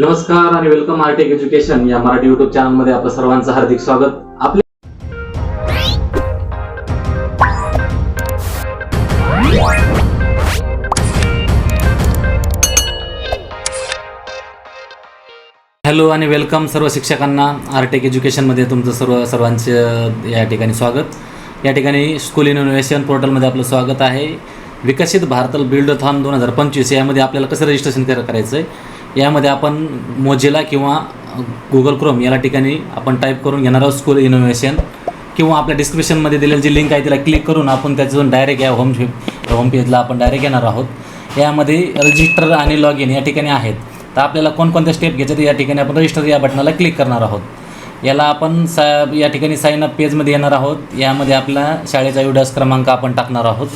नमस्कार आणि welcome आरटेक education या मराठी युट्यूब चॅनलमध्ये आपलं सर्वांचं हार्दिक स्वागत. आपले हॅलो आणि वेलकम सर्व शिक्षकांना. आरटेक एज्युकेशनमध्ये तुमचं सर्व सर्वांचं या ठिकाणी स्वागत. या ठिकाणी स्कूल इनोव्हेशन पोर्टलमध्ये आपलं स्वागत आहे. विकसित भारताल बिल्डथॉन दोन हजार पंचवीस यामध्ये आपल्याला कसं रजिस्ट्रेशन करायचं आहे यामध्ये आपण मोजेला किंवा गुगल क्रोम या ठिकाणी आपण टाईप करून घेणार आहोत स्कूल इनोव्हेशन किंवा आपल्या डिस्क्रिप्शनमध्ये दिलेली जी लिंक आहे तिला क्लिक करून आपण त्याच्यातून डायरेक्ट या होम होम पेजला आपण डायरेक्ट येणार आहोत. यामध्ये रजिस्टर आणि लॉग इन या ठिकाणी आहेत. तर आपल्याला कोणकोणत्या स्टेप घ्यायचे तर या ठिकाणी आपण रजिस्टर या बटनाला क्लिक करणार आहोत. याला आपण सा या ठिकाणी साईन अप पेजमध्ये येणार आहोत. यामध्ये आपला शाळेचा युडास क्रमांक आपण टाकणार आहोत.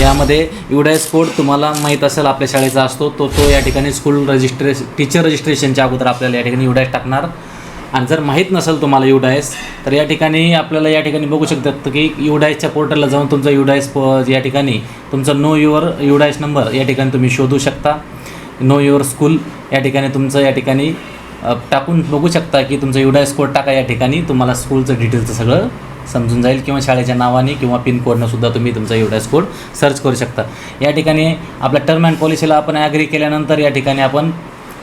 यामध्ये युडायस कोड तुम्हाला माहीत असेल आपल्या शाळेचा असतो. तो तो या ठिकाणी स्कूल रजिस्ट्रेश टीचर रजिस्ट्रेशनच्या अगोदर आपल्याला या ठिकाणी युडायस टाकणार. आणि जर माहीत नसेल तुम्हाला युडायस तर या ठिकाणी आपल्याला या ठिकाणी बघू शकतात की युडायसच्या पोर्टलला जाऊन तुमचा युडायस प या ठिकाणी तुमचा नो युअर युडायस नंबर या ठिकाणी तुम्ही शोधू शकता. नो युअर स्कूल या ठिकाणी तुमचं या ठिकाणी टाकून बघू शकता की तुमचा युडायस स्कोर टाका या ठिकाणी. तुम्हाला स्कूलचं डिटेलचं सगळं समजून जाईल किंवा शाळेच्या नावाने किंवा पिनकोडनं सुद्धा तुम्ही तुमचा युडायस कोड सर्च करू शकता. या ठिकाणी आपल्या टर्म अँड पॉलिसीला आपण ॲग्री केल्यानंतर या ठिकाणी आपण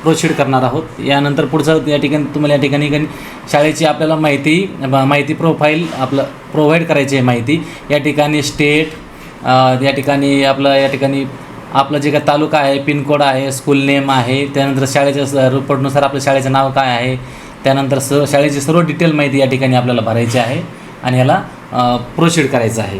प्रोसीड करणार आहोत. यानंतर पुढचं या ठिकाणी तुम्हाला या ठिकाणी शाळेची आपल्याला माहिती माहिती प्रोफाईल आपलं प्रोव्हाइड करायची आहे माहिती. या ठिकाणी स्टेट या ठिकाणी आपलं या ठिकाणी आपलं जे काय तालुका आहे पिनकोड आहे स्कूल नेम आहे त्यानंतर शाळेच्या रिपोर्टनुसार आपल्या शाळेचं नाव काय आहे त्यानंतर स शाळेची सर्व डिटेल माहिती या ठिकाणी आपल्याला भरायची आहे आणि याला प्रोसीड करायचं आहे.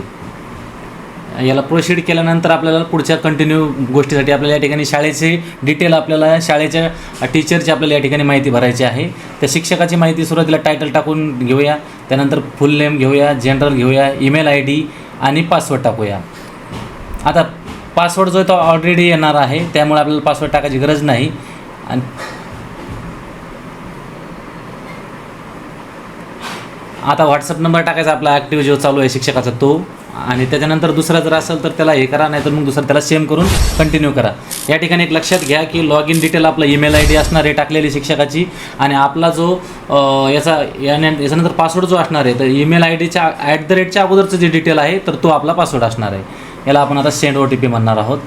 याला प्रोसीड केल्यानंतर आपल्याला पुढच्या कंटिन्यू गोष्टीसाठी आपल्याला या ठिकाणी शाळेचे डिटेल आपल्याला शाळेच्या टीचरची आपल्याला या ठिकाणी माहिती भरायची आहे. त्या शिक्षकाची माहिती सुरुवातीला टायटल टाकून घेऊया त्यानंतर फुल नेम घेऊया जनरल घेऊया ईमेल आय डी आणि पासवर्ड टाकूया. आता पासवर्ड जो आहे तो ऑलरेडी येणार आहे. त्यामुळे आपल्याला पासवर्ड टाकायची गरज नाही. आणि आता व्हॉट्सअप नंबर टाकायचा आपला ॲक्टिव्ह जो चालू आहे शिक्षकाचा तो. आणि त्याच्यानंतर दुसरा जर असेल तर त्याला हे करा नाही तर मग दुसरा त्याला सेम करून कंटिन्यू करा. या ठिकाणी एक लक्षात घ्या की लॉग इन डिटेल आपला ईमेल आय डी असणार आहे टाकलेली शिक्षकाची. आणि आपला जो याचा याने याच्यानंतर पासवर्ड जो असणार आहे तर ईमेल आय डीच्या ॲट द रेटच्या अगोदरचं जे डिटेल आहे तर तो आपला पासवर्ड असणार आहे. याला आपण आता सेंड ओ टी पी म्हणणार आहोत.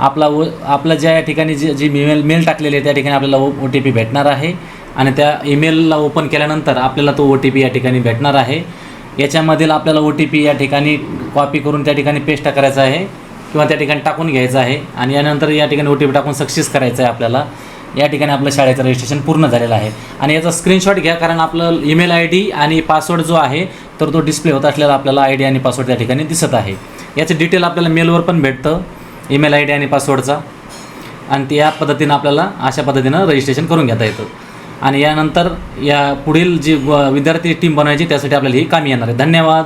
आपला ओ आपला ज्या या ठिकाणी जी जी मेल मेल टाकलेली आहे त्या ठिकाणी आपल्याला ओ ओ टी पी भेटणार आहे. आणि त्या ईमेलला ओपन केल्यानंतर आपल्याला तो ओ टी पी या ठिकाणी भेटणार आहे. याच्यामधील आपल्याला ओ टी पी या ठिकाणी कॉपी करून त्या ठिकाणी पेस्ट करायचा आहे किंवा त्या ठिकाणी टाकून घ्यायचं आहे. आणि यानंतर या ठिकाणी ओ टी पी टाकून सक्सेस करायचं आहे आपल्याला. या ठिकाणी आपलं शाळेचं रजिस्ट्रेशन पूर्ण झालेलं आहे. आणि याचा स्क्रीनशॉट घ्या कारण आपलं ईमेल आय डी आणि पासवर्ड जो आहे तर तो डिस्प्ले होत असलेला आपल्याला आय डी आणि पासवर्ड त्या ठिकाणी दिसत आहे. याचं डिटेल आपल्याला मेलवर पण भेटतं. ईमेल आय डी आणि पासवर्डचा आणि ते या पद्धतीनं आपल्याला अशा पद्धतीनं रजिस्ट्रेशन करून घेता येतं. आणि यानंतर या पुढील जी व- विद्यार्थी टीम बनवायची त्यासाठी आपल्याला ही कामी येणार आहे. धन्यवाद.